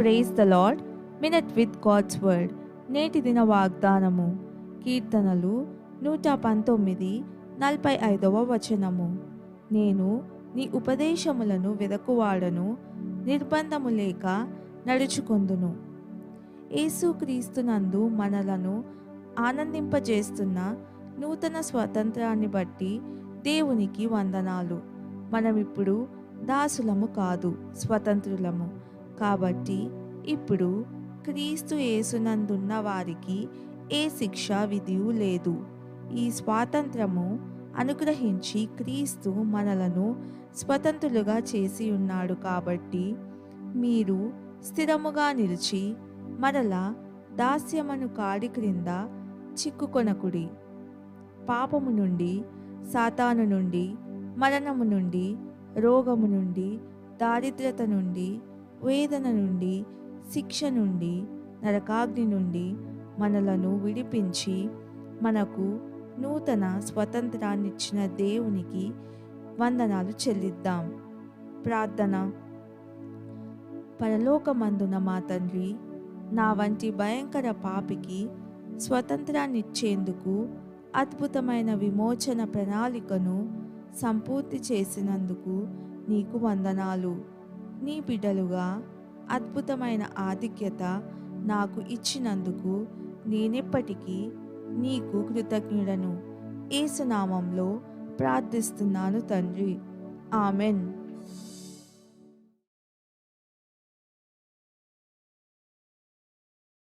Praise the Lord minute with God's word నేటి దిన వాగ్దానము. కీర్తనలు నూట పంతొమ్మిది నలభై ఐదవ వచనము. నేను నీ ఉపదేశములను వెదకువాడను నిర్బంధము లేక నడుచుకొందును. యేసుక్రీస్తునందు మనలను ఆనందింపజేస్తున్న నూతన స్వాతంత్రాన్ని బట్టి దేవునికి వందనాలు. మనమిప్పుడు దాసులము కాదు స్వతంత్రులము. కాబట్టి ఇప్పుడు క్రీస్తు యేసునందున్న వారికి ఏ శిక్ష విధియు లేదు. ఈ స్వాతంత్రము అనుగ్రహించి క్రీస్తు మనలను స్వతంత్రులుగా చేసి ఉన్నాడు కాబట్టి మీరు స్థిరముగా నిలిచి మరలా దాస్యమను కాడి క్రింద చిక్కుకొనకుడి. పాపము నుండి సాతాను నుండి మరణము నుండి రోగము నుండి దారిద్రత నుండి వేదన నుండి శిక్ష నుండి నరకాగ్ని నుండి మనలను విడిపించి మనకు నూతన స్వతంత్రాన్నిచ్చిన దేవునికి వందనాలు చెల్లిద్దాం. ప్రార్థన. పరలోకమందున మా తండ్రి నా వంటి భయంకర పాపికి స్వతంత్రాన్నిచ్చేందుకు అద్భుతమైన విమోచన ప్రణాళికను సంపూర్తి చేసినందుకు నీకు వందనాలు. నీ బిడ్డలుగా అద్భుతమైన ఆధిక్యత నాకు ఇచ్చినందుకు నేనెప్పటికీ నీకు కృతజ్ఞుడను. ఏసునామంలో ప్రార్థిస్తున్నాను తండ్రి. ఆమెన్.